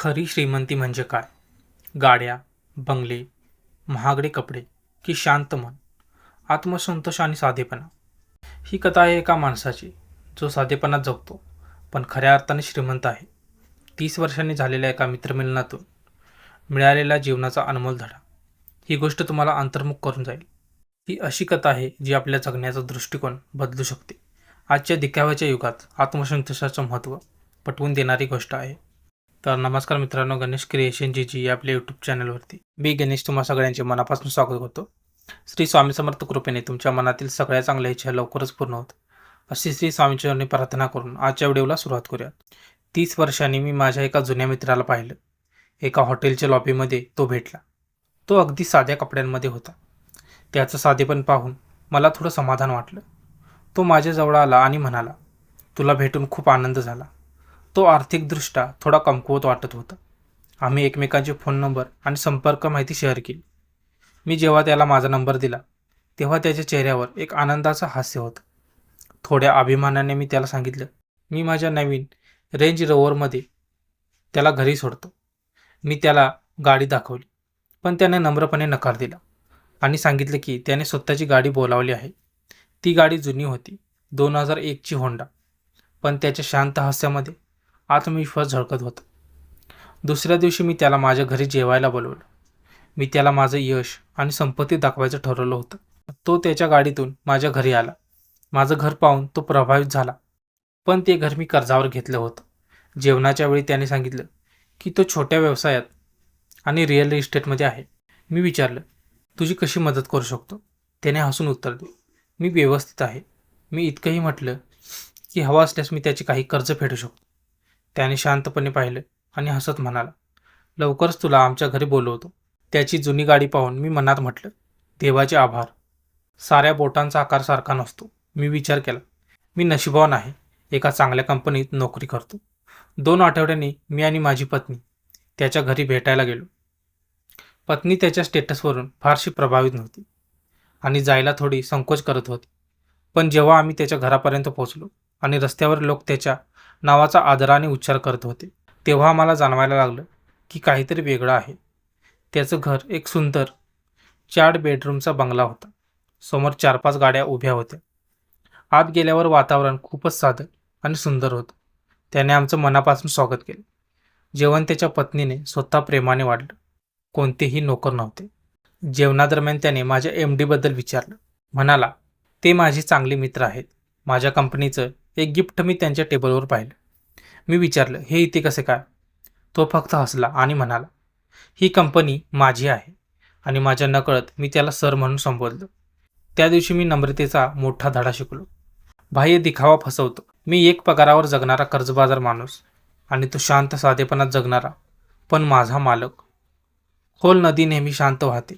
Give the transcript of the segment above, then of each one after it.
खरी श्रीमंती म्हणजे काय? गाड्या बंगले महागडे कपडे की शांत मन आत्मसंतोष आणि साधेपणा? ही कथा आहे एका माणसाची जो साधेपणात जगतो पण खऱ्या अर्थाने श्रीमंत आहे. तीस वर्षांनी झालेल्या एका मित्रमिलनातून मिळालेला जीवनाचा अनमोल धडा. ही गोष्ट तुम्हाला अंतर्मुख करून जाईल. ही अशी कथा आहे जी आपल्या जगण्याचा दृष्टिकोन बदलू शकते. आजच्या दिखाव्याच्या युगात आत्मसंतोषाचं महत्त्व पटवून देणारी गोष्ट आहे. तर नमस्कार मित्रांनो गणेश क्रिएशन जी जी या आपल्या यूट्यूब चॅनलवरती मी गणेश तुम्हा सगळ्यांचे मनापासून स्वागत करतो. श्री स्वामी समर्थ कृपेने तुमच्या मनातील सगळ्या चांगल्या इच्छा लवकरच पूर्ण होत. अशी श्री स्वामीचरणी प्रार्थना करून आजच्या व्हिडिओला सुरुवात करूया तीस वर्षांनी मी माझ्या एका जुन्या मित्राला पाहिलं. एका हॉटेलच्या लॉबीमध्ये तो भेटला. तो अगदी साध्या कपड्यांमध्ये होता. त्याचं साधेपण पाहून मला थोडं समाधान वाटलं. तो माझ्याजवळ आला आणि म्हणाला तुला भेटून खूप आनंद झाला. तो आर्थिकदृष्ट्या थोडा कमकुवत वाटत होता. आम्ही एकमेकांचे फोन नंबर आणि संपर्क माहिती शेअर केली. मी जेव्हा त्याला माझा नंबर दिला तेव्हा त्याच्या चेहऱ्यावर एक आनंदाचं हास्य होतं. थोड्या अभिमानाने मी त्याला सांगितलं मी माझ्या नवीन रेंज रोवरमध्ये त्याला घरी सोडतो. मी त्याला गाडी दाखवली पण त्याने नम्रपणे नकार दिला आणि सांगितलं की त्याने स्वतःची गाडी बोलावली आहे. ती गाडी जुनी होती दोन हजार एकची होंडा पण त्याच्या शांत हास्यामध्ये आत्मविश्वास झळकत होता. दुसऱ्या दिवशी मी त्याला माझ्या घरी जेवायला बोलवलं. मी त्याला माझं यश आणि संपत्ती दाखवायचं ठरवलं होतं. तो त्याच्या गाडीतून माझ्या घरी आला. माझं घर पाहून तो प्रभावित झाला. पण ते घर मी कर्जावर घेतलं होतं. जेवणाच्या वेळी त्याने सांगितलं की तो छोट्या व्यवसायात आणि रिअल इस्टेटमध्ये आहे. मी विचारलं तुझी कशी मदत करू शकतो? त्याने हसून उत्तर दिलं मी व्यवस्थित आहे. मी इतकंही म्हटलं की हवा असल्यास मी त्याचे काही कर्ज फेडू शकतो. त्याने शांतपणे पाहिलं आणि हसत म्हणाला लवकरच तुला आमच्या घरी बोलवतो. त्याची जुनी गाडी पाहून मी मनात म्हटलं देवाचे आभार. साऱ्या बोटांचा आकार सारखा नसतो. मी विचार केला मी नशिबान आहे. एका चांगल्या कंपनीत नोकरी करतो. दोन आठवड्यांनी मी आणि माझी पत्नी त्याच्या घरी भेटायला गेलो. पत्नी त्याच्या स्टेटसवरून फारशी प्रभावित नव्हती आणि जायला थोडी संकोच करत होती. पण जेव्हा आम्ही त्याच्या घरापर्यंत पोहोचलो आणि रस्त्यावर लोक त्याच्या नावाचा आदराने उच्चार करत होते. तेव्हा मला जाणवायला लागलं की काहीतरी वेगळं आहे. त्याचं घर एक सुंदर चार बेडरूमचा बंगला होता. समोर चार पाच गाड्या उभ्या होत्या. आत गेल्यावर वातावरण खूपच साधं आणि सुंदर होतं. त्याने आमचं मनापासून स्वागत केलं. जेवण त्याच्या पत्नीने स्वतः प्रेमाने वाढलं. कोणतेही नोकर नव्हते. जेवणादरम्यान त्याने माझ्या एम डीबद्दल विचारलं. म्हणाला ते माझे चांगले मित्र आहेत. माझ्या कंपनीचं एक गिफ्ट मी त्यांच्या टेबलवर पाहिलं. मी विचारलं हे इथे कसे काय? तो फक्त हसला आणि म्हणाला ही कंपनी माझी आहे आणि माझ्या नकळत मी त्याला सर म्हणून संबोधलं. त्या दिवशी मी नम्रतेचा मोठा धडा शिकलो. बाह्य दिखावा फसवतो. मी एक पगारावर जगणारा कर्जबाजार माणूस आणि तो शांत साधेपणात जगणारा पण माझा मालक. खोल नदी नेहमी शांत वाहते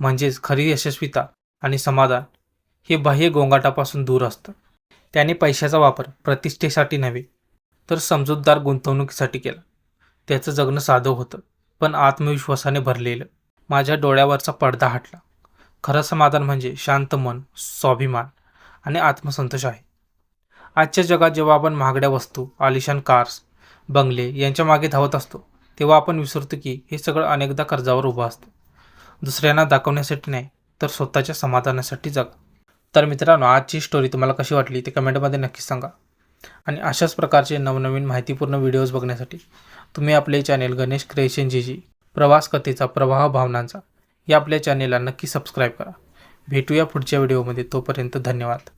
म्हणजेच खरी यशस्विता आणि समाधान हे बाह्य गोंगाटापासून दूर असतं. त्याने पैशाचा वापर प्रतिष्ठेसाठी नव्हे तर समजूतदार गुंतवणुकीसाठी केला. त्याचं जगणं साधं होतं पण आत्मविश्वासाने भरलेलं. माझ्या डोळ्यावरचा पडदा हटला. खरं समाधान म्हणजे शांत मन स्वाभिमान आणि आत्मसंतोष आहे. आजच्या जगात जेव्हा आपण महागड्या वस्तू आलिशान कार्स बंगले यांच्या मागे धावत असतो तेव्हा आपण विसरतो की हे सगळं अनेकदा कर्जावर उभं असतं. दुसऱ्यांना दाखवण्यासाठी नाही तर स्वतःच्या समाधानासाठी जगा. तर मित्रांनो आजची स्टोरी तुम्हाला कशी वाटली ते कमेंटमध्ये नक्की सांगा. आणि अशाच प्रकारचे नवनवीन माहितीपूर्ण व्हिडिओज बघण्यासाठी तुम्ही आपले चॅनेल गणेश क्रिएशन जीजी प्रवास कथेचा प्रवाह भावनांचा या आपल्या चॅनेलला नक्की सबस्क्राईब करा. भेटूया पुढच्या व्हिडिओमध्ये तोपर्यंत धन्यवाद.